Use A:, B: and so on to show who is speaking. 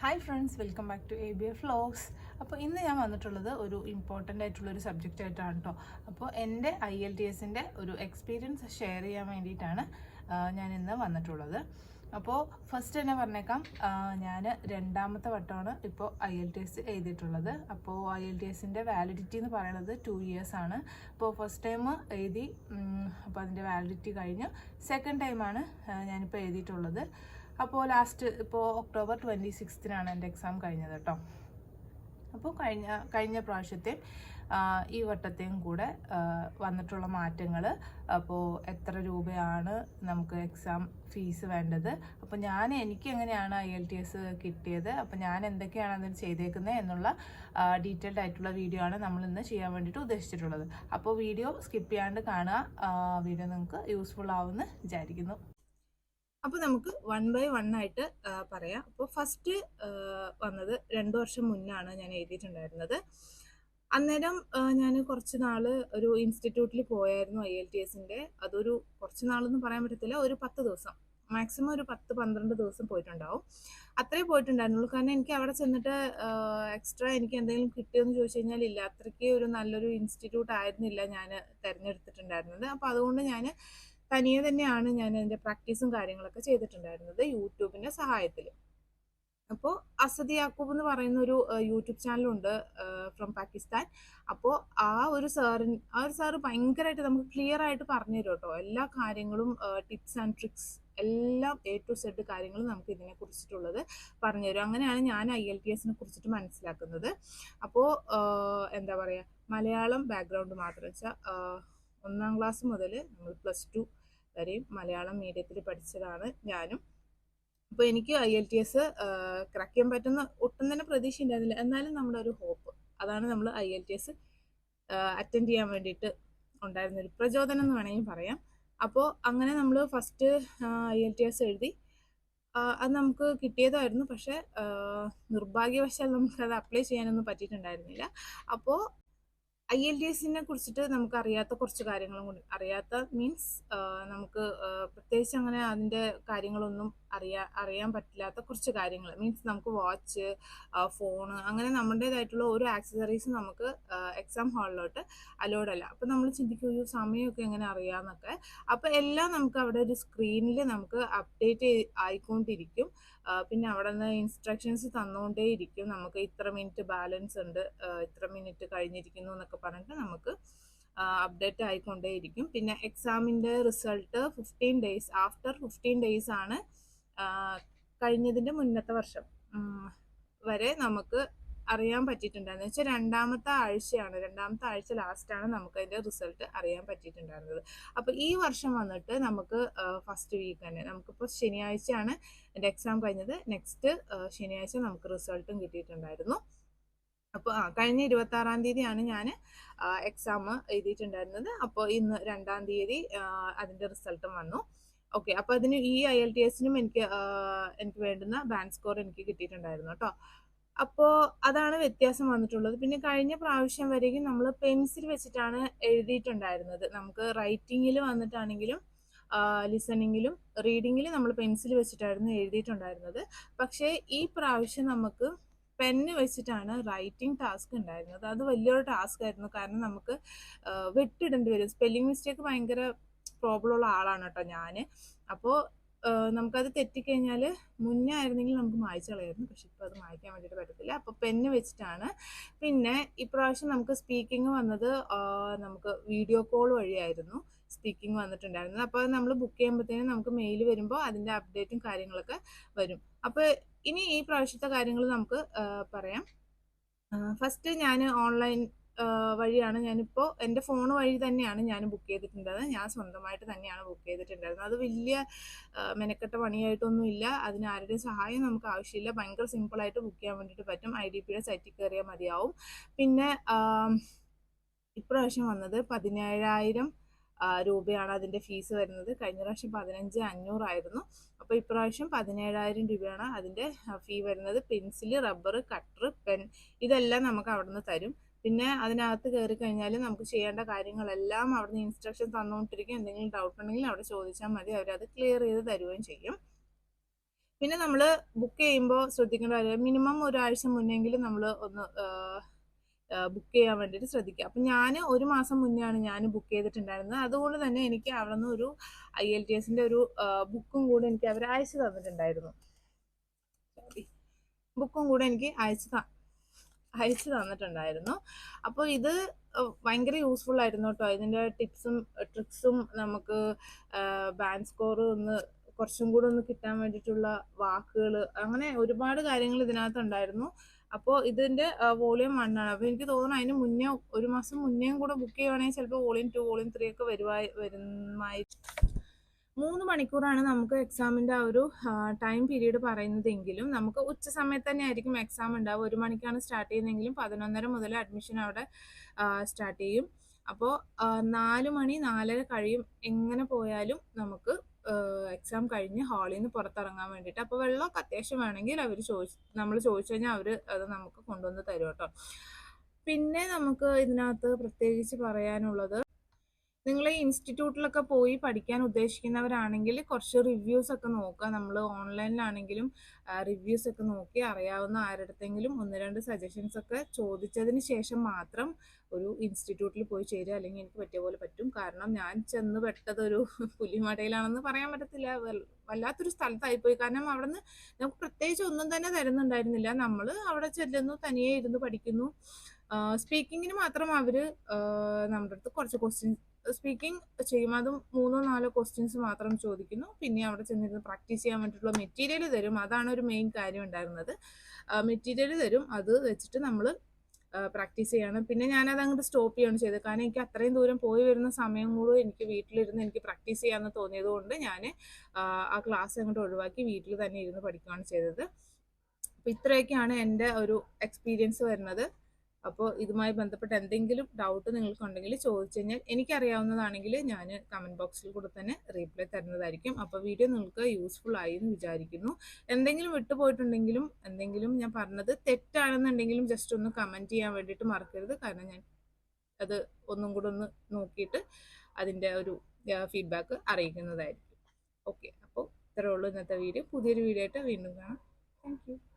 A: Hi friends welcome back to A B F vlogs അപ്പോൾ ഇന്ന് ഞാൻ വന്നിട്ടുള്ളത് ഒരു ഇമ്പോർട്ടന്റ് ആയിട്ടുള്ള ഒരു സബ്ജക്റ്റ് ആയിട്ടാണ് കേട്ടോ അപ്പോൾ എന്റെ ഐ എൽ ടി എസിന്റെ ഒരു എക്സ്പീരിയൻസ് ഷെയർ ചെയ്യാൻ വേണ്ടിയിട്ടാണ് ഞാൻ ഇന്ന് വന്നിട്ടുള്ളത്. അപ്പോൾ ഫസ്റ്റ് തന്നെ പറഞ്ഞേക്കാം. ഞാൻ രണ്ടാമത്തെ വട്ടമാണ് ഇപ്പോൾ ഐ എൽ ടി എസ് എഴുതിയിട്ടുള്ളത്. അപ്പോൾ ഐ എൽ ടി എസിന്റെ വാലിഡിറ്റി എന്ന് പറയുന്നത് ടു ഇയേഴ്സ് ആണ്. അപ്പോൾ ഫസ്റ്റ് ടൈം എഴുതി അപ്പോൾ അതിന്റെ വാലിഡിറ്റി കഴിഞ്ഞു. സെക്കൻഡ് ടൈമാണ് ഞാനിപ്പോൾ എഴുതിയിട്ടുള്ളത്. അപ്പോൾ ലാസ്റ്റ് ഇപ്പോൾ ഒക്ടോബർ ട്വന്റി സിക്സ്തിനാണ് എന്റെ എക്സാം കഴിഞ്ഞത് കേട്ടോ അപ്പോൾ കഴിഞ്ഞ കഴിഞ്ഞ പ്രാവശ്യത്തെ ഈ വട്ടത്തെയും കൂടെ വന്നിട്ടുള്ള മാറ്റങ്ങൾ അപ്പോൾ എത്ര രൂപയാണ് നമുക്ക് എക്സാം ഫീസ് വേണ്ടത്? അപ്പോൾ ഞാൻ എനിക്ക് എങ്ങനെയാണ് ഐ എൽ ടി എസ് കിട്ടിയത്? അപ്പോൾ ഞാൻ എന്തൊക്കെയാണ് അതിൽ ചെയ്തേക്കുന്നത് എന്നുള്ള ഡീറ്റെയിൽഡ് ആയിട്ടുള്ള വീഡിയോ ആണ് നമ്മൾ ഇന്ന് ചെയ്യാൻ വേണ്ടിയിട്ട് ഉദ്ദേശിച്ചിട്ടുള്ളത്. അപ്പോൾ വീഡിയോ സ്കിപ്പ് ചെയ്യാണ്ട് കാണുക. വീഡിയോ നിങ്ങൾക്ക് യൂസ്ഫുൾ ആവുമെന്ന് വിചാരിക്കുന്നു. അപ്പോൾ നമുക്ക് വൺ ബൈ വൺ ആയിട്ട് പറയാം. അപ്പോൾ ഫസ്റ്റ് വന്നത് രണ്ട് വർഷം മുന്നാണ് ഞാൻ എഴുതിയിട്ടുണ്ടായിരുന്നത്. അന്നേരം ഞാൻ കുറച്ച് നാൾ ഒരു ഇൻസ്റ്റിറ്റ്യൂട്ടിൽ പോയായിരുന്നു ഐ എൽ ടി എസിന്റെ അതൊരു കുറച്ച് നാളൊന്നും പറയാൻ പറ്റത്തില്ല ഒരു പത്ത് ദിവസം. മാക്സിമം ഒരു പത്ത് പന്ത്രണ്ട് ദിവസം പോയിട്ടുണ്ടാവും. അത്രേ പോയിട്ടുണ്ടായിരുന്നുള്ളൂ. കാരണം എനിക്ക് അവിടെ ചെന്നിട്ട് എക്സ്ട്രാ എനിക്ക് എന്തെങ്കിലും കിട്ടിയെന്ന് ചോദിച്ചു കഴിഞ്ഞാൽ ഇല്ല. അത്രയ്ക്ക് ഒരു നല്ലൊരു ഇൻസ്റ്റിറ്റ്യൂട്ട് ആയിരുന്നില്ല ഞാൻ തിരഞ്ഞെടുത്തിട്ടുണ്ടായിരുന്നത്. അപ്പോൾ അതുകൊണ്ട് ഞാൻ തനിയെ തന്നെയാണ് ഞാൻ അതിന്റെ പ്രാക്ടീസും കാര്യങ്ങളൊക്കെ ചെയ്തിട്ടുണ്ടായിരുന്നത് യൂട്യൂബിന്റെ സഹായത്തിൽ അപ്പോൾ അസദി യാക്കൂബ് എന്ന് പറയുന്ന ഒരു യൂട്യൂബ് ചാനലുണ്ട് ഫ്രം പാകിസ്ഥാൻ. അപ്പോൾ ആ ഒരു സാറിൻ ആ ഒരു സാറ് ഭയങ്കരമായിട്ട് നമുക്ക് ക്ലിയർ ആയിട്ട് പറഞ്ഞു തരും കേട്ടോ. എല്ലാ കാര്യങ്ങളും ടിപ്സ് ആൻഡ് ട്രിക്സ് എല്ലാം എ ടു സെഡ് കാര്യങ്ങളും നമുക്ക് ഇതിനെ കുറിച്ചിട്ടുള്ളത് പറഞ്ഞു തരും. അങ്ങനെയാണ് ഞാൻ ഐ എൽ ടി എസിനെ കുറിച്ചിട്ട് മനസ്സിലാക്കുന്നത്. അപ്പോൾ എന്താ പറയുക മലയാളം ബാക്ക്ഗ്രൗണ്ട് മാത്രം വെച്ചാൽ ഒന്നാം ക്ലാസ് മുതൽ നമ്മൾ പ്ലസ് ടു വരെയും മലയാളം മീഡിയത്തിൽ പഠിച്ചതാണ് ഞാനും. അപ്പോൾ എനിക്ക് I L T S crack ചെയ്യാൻ പറ്റുന്ന ഒട്ടും തന്നെ പ്രതീക്ഷ ഉണ്ടായിരുന്നില്ല എന്നാലും നമ്മുടെ ഒരു ഹോപ്പ് അതാണ് നമ്മൾ I L T S attend ചെയ്യാൻ വേണ്ടിയിട്ട് ഉണ്ടായിരുന്ന ഒരു പ്രചോദനം എന്ന് വേണമെങ്കിൽ പറയാം. അപ്പോൾ അങ്ങനെ നമ്മൾ first I L T S എഴുതി. അത് നമുക്ക് കിട്ടിയതായിരുന്നു. പക്ഷേ നിർഭാഗ്യവശാൽ നമുക്കത് അപ്ലൈ ചെയ്യാനൊന്നും പറ്റിയിട്ടുണ്ടായിരുന്നില്ല. അപ്പോൾ ഐ എൽ ഡി എസിനെ കുറിച്ചിട്ട് നമുക്ക് അറിയാത്ത കുറച്ച് കാര്യങ്ങളും കൂടി. അറിയാത്ത മീൻസ് നമുക്ക് പ്രത്യേകിച്ച് അങ്ങനെ അതിന്റെ കാര്യങ്ങളൊന്നും അറിയാ അറിയാൻ പറ്റില്ലാത്ത കുറച്ച് കാര്യങ്ങൾ മീൻസ് നമുക്ക് വാച്ച് ഫോൺ അങ്ങനെ നമ്മുടേതായിട്ടുള്ള ഒരു ആക്സസറീസ് നമുക്ക് എക്സാം ഹാളിലോട്ട് അലോഡ് അല്ല. അപ്പം നമ്മൾ ചിന്തിക്കും ഒരു സമയമൊക്കെ എങ്ങനെ അറിയാമെന്നൊക്കെ അപ്പം എല്ലാം നമുക്ക് അവിടെ ഒരു സ്ക്രീനിൽ നമുക്ക് അപ്ഡേറ്റ് ആയിക്കൊണ്ടിരിക്കും. പിന്നെ അവിടെ നിന്ന് ഇൻസ്ട്രക്ഷൻസ് തന്നുകൊണ്ടേയിരിക്കും നമുക്ക് ഇത്ര മിനിറ്റ് ബാലൻസ് ഉണ്ട് ഇത്ര മിനിറ്റ് കഴിഞ്ഞിരിക്കുന്നു എന്നൊക്കെ പറഞ്ഞിട്ട് നമുക്ക് അപ്ഡേറ്റ് ആയിക്കൊണ്ടേയിരിക്കും. പിന്നെ എക്സാമിന്റെ result fifteen days after fifteen days ആണ് കഴിഞ്ഞതിന്റെ മുന്നത്തെ വർഷം വരെ നമുക്ക് അറിയാൻ പറ്റിയിട്ടുണ്ടായിരുന്നു. വെച്ചാൽ രണ്ടാമത്തെ ആഴ്ചയാണ് രണ്ടാമത്തെ ആഴ്ച ലാസ്റ്റാണ് നമുക്ക് അതിന്റെ റിസൾട്ട് അറിയാൻ പറ്റിയിട്ടുണ്ടായിരുന്നത്. അപ്പോൾ ഈ വർഷം വന്നിട്ട് നമുക്ക് ഫസ്റ്റ് വീക്ക് തന്നെ നമുക്കിപ്പോൾ ശനിയാഴ്ചയാണ് എന്റെ എക്സാം കഴിഞ്ഞത്. നെക്സ്റ്റ് ശനിയാഴ്ച നമുക്ക് റിസൾട്ടും കിട്ടിയിട്ടുണ്ടായിരുന്നു. അപ്പോൾ ആ കഴിഞ്ഞ ഇരുപത്തി ആറാം തീയതിയാണ് ഞാൻ എക്സാം എഴുതിയിട്ടുണ്ടായിരുന്നത്. അപ്പോൾ ഇന്ന് രണ്ടാം തീയതി അതിന്റെ റിസൾട്ടും വന്നു. ഓക്കെ. അപ്പൊ അതിന് ഈ ഐ എൽ ടി എസിനും എനിക്ക് എനിക്ക് വേണ്ടുന്ന ബാങ്ക് സ്കോർ എനിക്ക് കിട്ടിയിട്ടുണ്ടായിരുന്നു കേട്ടോ. അപ്പോൾ അതാണ് വ്യത്യാസം വന്നിട്ടുള്ളത്. പിന്നെ കഴിഞ്ഞ പ്രാവശ്യം വരെയും നമ്മൾ പെൻസിൽ വെച്ചിട്ടാണ് എഴുതിയിട്ടുണ്ടായിരുന്നത്. നമുക്ക് റൈറ്റിങ്ങിൽ വന്നിട്ടാണെങ്കിലും ലിസണിങ്ങിലും റീഡിങ്ങിൽ നമ്മൾ പെൻസിൽ വെച്ചിട്ടായിരുന്നു എഴുതിയിട്ടുണ്ടായിരുന്നത്. പക്ഷേ ഈ പ്രാവശ്യം നമുക്ക് പെന്ന് വെച്ചിട്ടാണ് റൈറ്റിംഗ് ടാസ്ക് ഉണ്ടായിരുന്നത്. അത് വലിയൊരു ടാസ്ക് ആയിരുന്നു. കാരണം നമുക്ക് വെട്ടിടേണ്ടി വരും. സ്പെല്ലിംഗ് മിസ്റ്റേക്ക് ഭയങ്കര പ്രോബ്ലം ഉള്ള ആളാണ് കേട്ടോ ഞാൻ അപ്പോൾ നമുക്കത് തെറ്റിക്കഴിഞ്ഞാൽ മുന്നേ ആയിരുന്നെങ്കിൽ നമുക്ക് മായ്ച്ചു കളയായിരുന്നു. പക്ഷെ ഇപ്പോൾ അത് മായ്ക്കാൻ വേണ്ടിയിട്ട് പറ്റത്തില്ല. അപ്പോൾ പെന്ന് വെച്ചിട്ടാണ്. പിന്നെ ഇപ്രാവശ്യം നമുക്ക് സ്പീക്കിംഗ് വന്നത് നമുക്ക് വീഡിയോ കോൾ വഴിയായിരുന്നു സ്പീക്കിംഗ് വന്നിട്ടുണ്ടായിരുന്നത്. അപ്പോൾ നമ്മൾ ബുക്ക് ചെയ്യുമ്പോഴത്തേനും നമുക്ക് മെയിൽ വരുമ്പോൾ അതിന്റെ അപ്ഡേറ്റും കാര്യങ്ങളൊക്കെ വരും. അപ്പോൾ ഇനി ഈ പ്രാവശ്യത്തെ കാര്യങ്ങൾ നമുക്ക് പറയാം. ഫസ്റ്റ് ഞാൻ ഓൺലൈൻ വഴിയാണ് ഞാനിപ്പോൾ എന്റെ ഫോൺ വഴി തന്നെയാണ് ഞാൻ ബുക്ക് ചെയ്തിട്ടുണ്ടായിരുന്നത്. ഞാൻ സ്വന്തമായിട്ട് തന്നെയാണ് ബുക്ക് ചെയ്തിട്ടുണ്ടായിരുന്നത്. അത് വലിയ മെനക്കെട്ട പണിയായിട്ടൊന്നും ഇല്ല അതിന് ആരുടെയും സഹായം നമുക്ക് ആവശ്യമില്ല. ഭയങ്കര സിമ്പിളായിട്ട് ബുക്ക് ചെയ്യാൻ വേണ്ടിയിട്ട് പറ്റും. ഐ ഡി പിയുടെ സൈറ്റിൽ കയറിയാൽ മതിയാവും. പിന്നെ ഇപ്രാവശ്യം വന്നത് പതിനേഴായിരം രൂപയാണ് അതിന്റെ ഫീസ് വരുന്നത്. കഴിഞ്ഞ പ്രാവശ്യം പതിനഞ്ച് അഞ്ഞൂറായിരുന്നു അപ്പോൾ ഇപ്രാവശ്യം പതിനേഴായിരം രൂപയാണ് അതിന്റെ ഫീ വരുന്നത്. പെൻസിൽ റബ്ബർ കട്ടർ പെൻ ഇതെല്ലാം നമുക്ക് അവിടെ നിന്ന് തരും. പിന്നെ അതിനകത്ത് കയറി കഴിഞ്ഞാൽ നമുക്ക് ചെയ്യേണ്ട കാര്യങ്ങളെല്ലാം അവിടുന്ന് ഇൻസ്ട്രക്ഷൻ തന്നുകൊണ്ടിരിക്കും എന്തെങ്കിലും ഡൗട്ട് ഉണ്ടെങ്കിൽ അവിടെ ചോദിച്ചാൽ മതി. അവരത് ക്ലിയർ ചെയ്ത് തരുകയും ചെയ്യും. പിന്നെ നമ്മൾ ബുക്ക് ചെയ്യുമ്പോൾ ശ്രദ്ധിക്കേണ്ട കാര്യം മിനിമം ഒരാഴ്ച മുന്നെങ്കിലും നമ്മൾ ഒന്ന് ബുക്ക് ചെയ്യാൻ വേണ്ടിയിട്ട് ശ്രദ്ധിക്കുക. അപ്പം ഞാൻ ഒരു മാസം മുന്നെയാണ് ഞാൻ ബുക്ക് ചെയ്തിട്ടുണ്ടായിരുന്നത്. അതുകൊണ്ട് തന്നെ എനിക്ക് അവിടെ നിന്ന് ഒരു ഐ എൽ ടി എസിന്റെ ഒരു ബുക്കും കൂടെ എനിക്ക് അവർ അയച്ചു തന്നിട്ടുണ്ടായിരുന്നു. ബുക്കും കൂടെ എനിക്ക് അയച്ചു അയച്ചു തന്നിട്ടുണ്ടായിരുന്നു. അപ്പോൾ ഇത് ഭയങ്കര യൂസ്ഫുൾ ആയിരുന്നു കേട്ടോ ഇതിന്റെ ടിപ്സും ട്രിക്സും നമുക്ക് ബാൻഡ് സ്കോർ ഒന്ന് കുറച്ചും കൂടെ ഒന്ന് കിട്ടാൻ വേണ്ടിയിട്ടുള്ള വാക്കുകൾ അങ്ങനെ ഒരുപാട് കാര്യങ്ങൾ ഇതിനകത്ത് ഉണ്ടായിരുന്നു അപ്പോൾ ഇതിന്റെ വോളിയം വണ്ണാണ് അപ്പോൾ എനിക്ക് തോന്നുന്നു അതിന് മുന്നേ ഒരു മാസം മുന്നേയും കൂടെ ബുക്ക് ചെയ്യുവാണെങ്കിൽ ചിലപ്പോൾ വോളിയം ടു വോളിയം ത്രീ ഒക്കെ വരുവായി വരുമായി മൂന്ന് മണിക്കൂറാണ് നമുക്ക് എക്സാമിന്റെ ആ ഒരു ടൈം പീരീഡ് പറയുന്നതെങ്കിലും നമുക്ക് ഉച്ച സമയത്ത് തന്നെ ആയിരിക്കും എക്സാം ഉണ്ടാവുക. ഒരു മണിക്കാണ് സ്റ്റാർട്ട് ചെയ്യുന്നതെങ്കിലും പതിനൊന്നര മുതൽ അഡ്മിഷൻ അവിടെ സ്റ്റാർട്ട് ചെയ്യും. അപ്പോൾ നാല് മണി നാലര കഴിയും എങ്ങനെ പോയാലും നമുക്ക് എക്സാം കഴിഞ്ഞ് ഹാളിൽ നിന്ന് പുറത്തിറങ്ങാൻ വേണ്ടിയിട്ട്. അപ്പോൾ വെള്ളമൊക്കെ അത്യാവശ്യം വേണമെങ്കിൽ അവർ ചോദിച്ച് നമ്മൾ ചോദിച്ചു കഴിഞ്ഞാൽ അവർ അത് നമുക്ക് കൊണ്ടുവന്ന് തരും കേട്ടോ. പിന്നെ നമുക്ക് ഇതിനകത്ത് പ്രത്യേകിച്ച് പറയാനുള്ളത് നിങ്ങൾ ഇൻസ്റ്റിറ്റ്യൂട്ടിലൊക്കെ പോയി പഠിക്കാൻ ഉദ്ദേശിക്കുന്നവരാണെങ്കിൽ കുറച്ച് റിവ്യൂസ് ഒക്കെ നോക്കുക. നമ്മൾ ഓൺലൈനിലാണെങ്കിലും റിവ്യൂസ് ഒക്കെ നോക്കി അറിയാവുന്ന ആരുടെങ്കിലും ഒന്ന് രണ്ട് സജഷൻസ് ഒക്കെ ചോദിച്ചതിന് ശേഷം മാത്രം ഒരു ഇൻസ്റ്റിറ്റ്യൂട്ടിൽ പോയി ചേരുക. അല്ലെങ്കിൽ എനിക്ക് പറ്റിയ പോലെ പറ്റും. കാരണം ഞാൻ ചെന്ന് പെട്ടത് ഒരു പുലിമടയിലാണെന്ന് പറയാൻ പറ്റത്തില്ല. വല്ലാത്തൊരു സ്ഥലത്തായി പോയി കാരണം അവിടെ നിന്ന് നമുക്ക് പ്രത്യേകിച്ച് ഒന്നും തന്നെ തരുന്നുണ്ടായിരുന്നില്ല. നമ്മൾ അവിടെ ചെല്ലുന്നു തനിയെ ഇരുന്ന് പഠിക്കുന്നു. സ്പീക്കിങ്ങിന് മാത്രം അവർ നമ്മുടെ അടുത്ത് കുറച്ച് ക്വസ്റ്റ്യൻസ് സ്പീക്കിംഗ് ചെയ്യും അതും മൂന്നോ നാലോ ക്വസ്റ്റ്യൻസ് മാത്രം ചോദിക്കുന്നു. പിന്നെ അവിടെ ചെന്നിരുന്ന് പ്രാക്ടീസ് ചെയ്യാൻ വേണ്ടിയിട്ടുള്ള മെറ്റീരിയൽ തരും. അതാണ് ഒരു മെയിൻ കാര്യം ഉണ്ടായിരുന്നത്. മെറ്റീരിയൽ തരും. അത് വെച്ചിട്ട് നമ്മൾ പ്രാക്ടീസ് ചെയ്യണം. പിന്നെ ഞാനത് അങ്ങോട്ട് സ്റ്റോപ്പ് ചെയ്യാണ് ചെയ്തത്. കാരണം എനിക്ക് അത്രയും ദൂരം പോയി വരുന്ന സമയം കൂടും എനിക്ക് വീട്ടിലിരുന്ന് എനിക്ക് പ്രാക്ടീസ് ചെയ്യാമെന്ന് തോന്നിയത് കൊണ്ട് ഞാൻ ആ ക്ലാസ് അങ്ങോട്ട് ഒഴിവാക്കി വീട്ടിൽ തന്നെ ഇരുന്ന് പഠിക്കുകയാണ് ചെയ്തത്. അപ്പോൾ ഇത്രയൊക്കെയാണ് എന്റെ ഒരു എക്സ്പീരിയൻസ് വരുന്നത്. അപ്പോൾ ഇതുമായി ബന്ധപ്പെട്ട് എന്തെങ്കിലും ഡൗട്ട് നിങ്ങൾക്കുണ്ടെങ്കിൽ ചോദിച്ചു കഴിഞ്ഞാൽ എനിക്കറിയാവുന്നതാണെങ്കിൽ ഞാൻ കമന്റ് ബോക്സിൽ കൂടെ തന്നെ റീപ്ലൈ തരുന്നതായിരിക്കും. അപ്പോൾ വീഡിയോ നിങ്ങൾക്ക് യൂസ്ഫുൾ ആയി എന്ന് വിചാരിക്കുന്നു. എന്തെങ്കിലും വിട്ടുപോയിട്ടുണ്ടെങ്കിലും എന്തെങ്കിലും ഞാൻ പറഞ്ഞത് തെറ്റാണെന്നുണ്ടെങ്കിലും ജസ്റ്റ് ഒന്ന് കമന്റ് ചെയ്യാൻ വേണ്ടിയിട്ട് മറക്കരുത്. കാരണം ഞാൻ അത് ഒന്നും കൂടെ ഒന്ന് നോക്കിയിട്ട് അതിന്റെ ഒരു ഫീഡ്ബാക്ക് അറിയിക്കുന്നതായിരിക്കും. ഓക്കെ അപ്പോൾ ഇത്രയേ ഉള്ളൂ ഇന്നത്തെ വീഡിയോ പുതിയൊരു വീഡിയോ ആയിട്ട് വീണ്ടും കാണാം. താങ്ക്